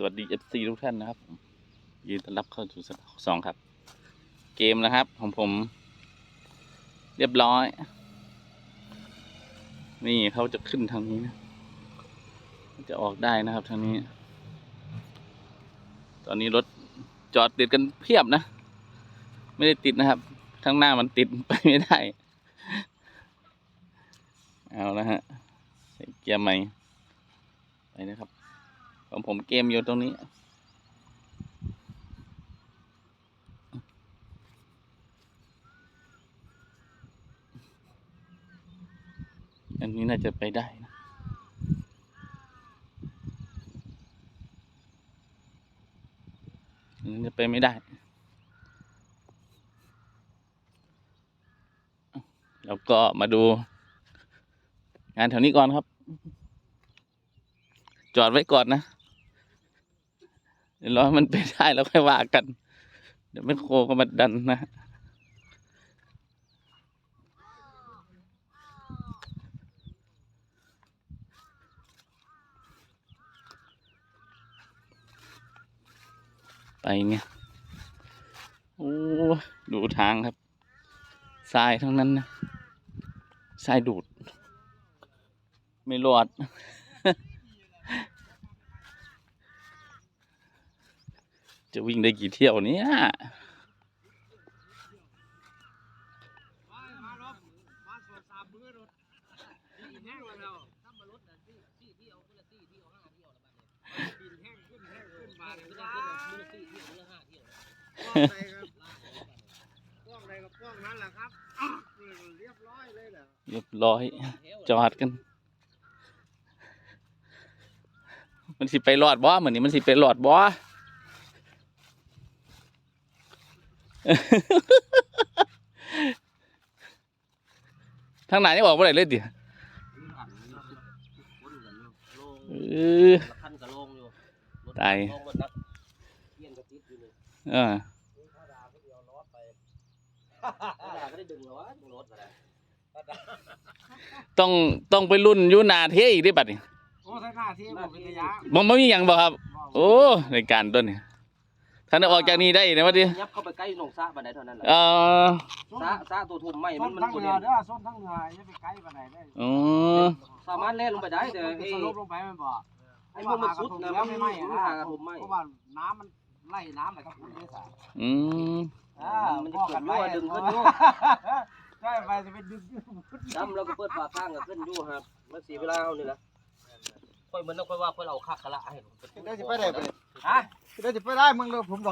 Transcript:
สวัสดีเอฟซีทุกท่านนะครับผมยินต้อนรับเข้าสู่สนามสองครับ เกมนะครับของผม เรียบร้อย นี่เขาจะขึ้นทางนี้นะจะออกได้นะครับทางนี้ ตอนนี้รถจอดติดกันเพียบนะ ไม่ได้ติดนะครับข้างหน้ามันติดไปไม่ได้ เอาละฮะเกียร์ใหม่ไปนะครับ ของผมเกมอยู่ตรงนี้ อันนี้น่าจะไปได้นะอันนี้จะไปไม่ได้ แล้วก็มาดู งานแถวนี้ก่อนครับ จอดไว้ก่อนนะ เดี๋ยวรอมันไปได้แล้วค่อยว่ากัน เดี๋ยวไม่โคก็มาดันนะไปเนี่ย โอ้ ดูทางครับ ทรายทั้งนั้นนะ ทรายดูด ไม่รอด จะวิ่งได้กี่เที่ยวเนี่ยมาลบมาสวนสามมือรถดินแห้งแล้วทำมารถนั่นที่ที่ที่เอาคนละที่ที่เอาห้าที่เอาละบัดนี้ดินแห้งขึ้นแห้งขึ้นมาเลยขึ้นที่ที่เอาละห้าที่เอาป้องใดก็ห้องนั้นแหละครับเรียบร้อยเลยแหละเรียบร้อย จอดกัน มันสิไปรอดบ่เหมือนนี้มันสิไปรอดบ่ ทางไหนนี่บอกว่าอะไรเลยดิเออคันกระโลงอยู่ตายลงบนนักเทียนกระติดอยู่นี่เออถ้าด่าก็เดียวรอดไปด่าก็ได้ดึงแล้ววะดึงรถมาแล้วต้องต้องไปรุ่นอยูหนาเทอีกได้บัดนี่โอ้ท่านหน้าที่ผมเป็นระยะมันไม่มีอย่างบ่ครับ โอ้ในการต้นนี่ ท่านได้ออกจากนี้ได้นะวะดิยับเข้าไปใกล้หนองซะบันไดเท่านั้นแหละเออซะซะตัวทุ่มไม่ส้มันนมันทั้งตัวเรืเด่อนเด้อส้นทั้งเรืออย่าไปไกลปานใดได้อ๋อสามารถเล่นลงไปได้แต่มันไอ้สลบลงไปมันบ่ไอ้พวกมันสุดนะแล้วไม่ไหม้มันนะหากระผมไหม้เพราะว่าน้ำมันไล่น้ำไปทั้งพื้นด้วยสายอืมอ่ามันจะพ่อเกิกัดนรั่ไว้วดึงขึ้นยั่วใช่ไปจะไปดึงขึ้นดำแล้วก็เปิดฝาข้างก็ขึ้นยั่วครับมันเสียเวลาเอานี่แหละ ค่อยเหมือนต้องค่อยว่าค่อยเราคักกันละให้ได้สิไปได้ไปฮะได้สิไปได้มึงเลยผมบอก